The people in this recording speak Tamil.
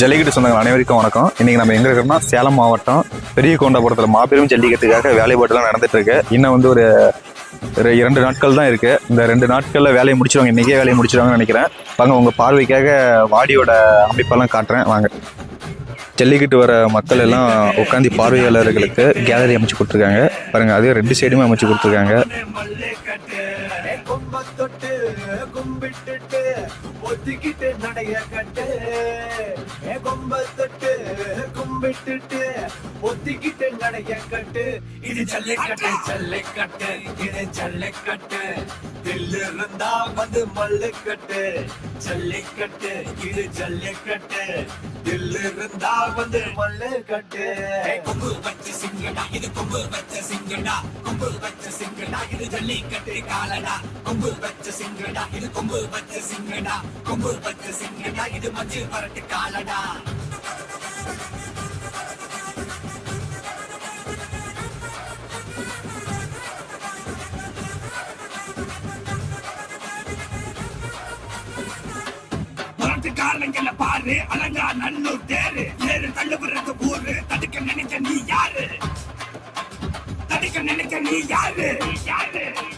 ஜல்லிக்கட்டு சொந்தங்கள் அனைவருக்கும் வணக்கம். இன்னைக்கு நம்ம எங்க இருக்கோம்னா சேலம் மாவட்டம் பெரிய கொண்டாபுரத்தில் மாபெரும் ஜல்லிக்கட்டுக்காக வேலைப்பாடுலாம் நடந்துட்டு இருக்கு இன்னும் வந்து ஒரு ஒரு இரண்டு நாட்கள் தான் இருக்கு. இந்த ரெண்டு நாட்கள்ல வேலையை முடிச்சிருவாங்க. இன்னைக்கே வேலையை முடிச்சிருவாங்கன்னு நினைக்கிறேன். வாங்க உங்க பார்வைக்காக வாடியோட அமைப்பெல்லாம் காட்டுறேன். வாங்க. ஜல்லிக்கட்டு வர மக்கள் எல்லாம் உட்காந்து பார்வையாளர்களுக்கு கேலரி அமைச்சு கொடுத்துருக்காங்க. பாருங்க அதே ரெண்டு சைடுமே அமைச்சு கொடுத்துருக்காங்க. கும்பத்தொட்டு கும்பிட்டுட்டு ஒத்திக்கிட்டு நடைய கட்டு. ஏ கும்பத்தொட்டு கும்பிட்டுட்டு ஒத்திக்கிட்டு நடைய கட்டு. இது ஜல்லிக்கட்டு ஜல்லிக்கட்டு இது ஜல்லிக்கட்டு. தில்லு இருந்தா வந்து மல்லுக்கட்டு. ஜல்லிக்கட்டு இது ஜல்லிக்கட்டு. தில்லு இருந்தா வந்து மல்லுக்கட்டு. சிங்கடா இது கொம்பு வச்ச சிங்கடா கொம்பு வச்ச சிங்கடா இது ஜல்லிக்கட்டு காலடா. கொம்பு வச்ச சிங்கடா இது கொம்பு வச்ச சிங்கடா கொம்பு வச்ச சிங்கடா இது மஞ்சு வரட்டு காலடா. முரட்டு காரணங்கள பாரு அலங்கா நல்லூர் தேரு. he got it. He got it.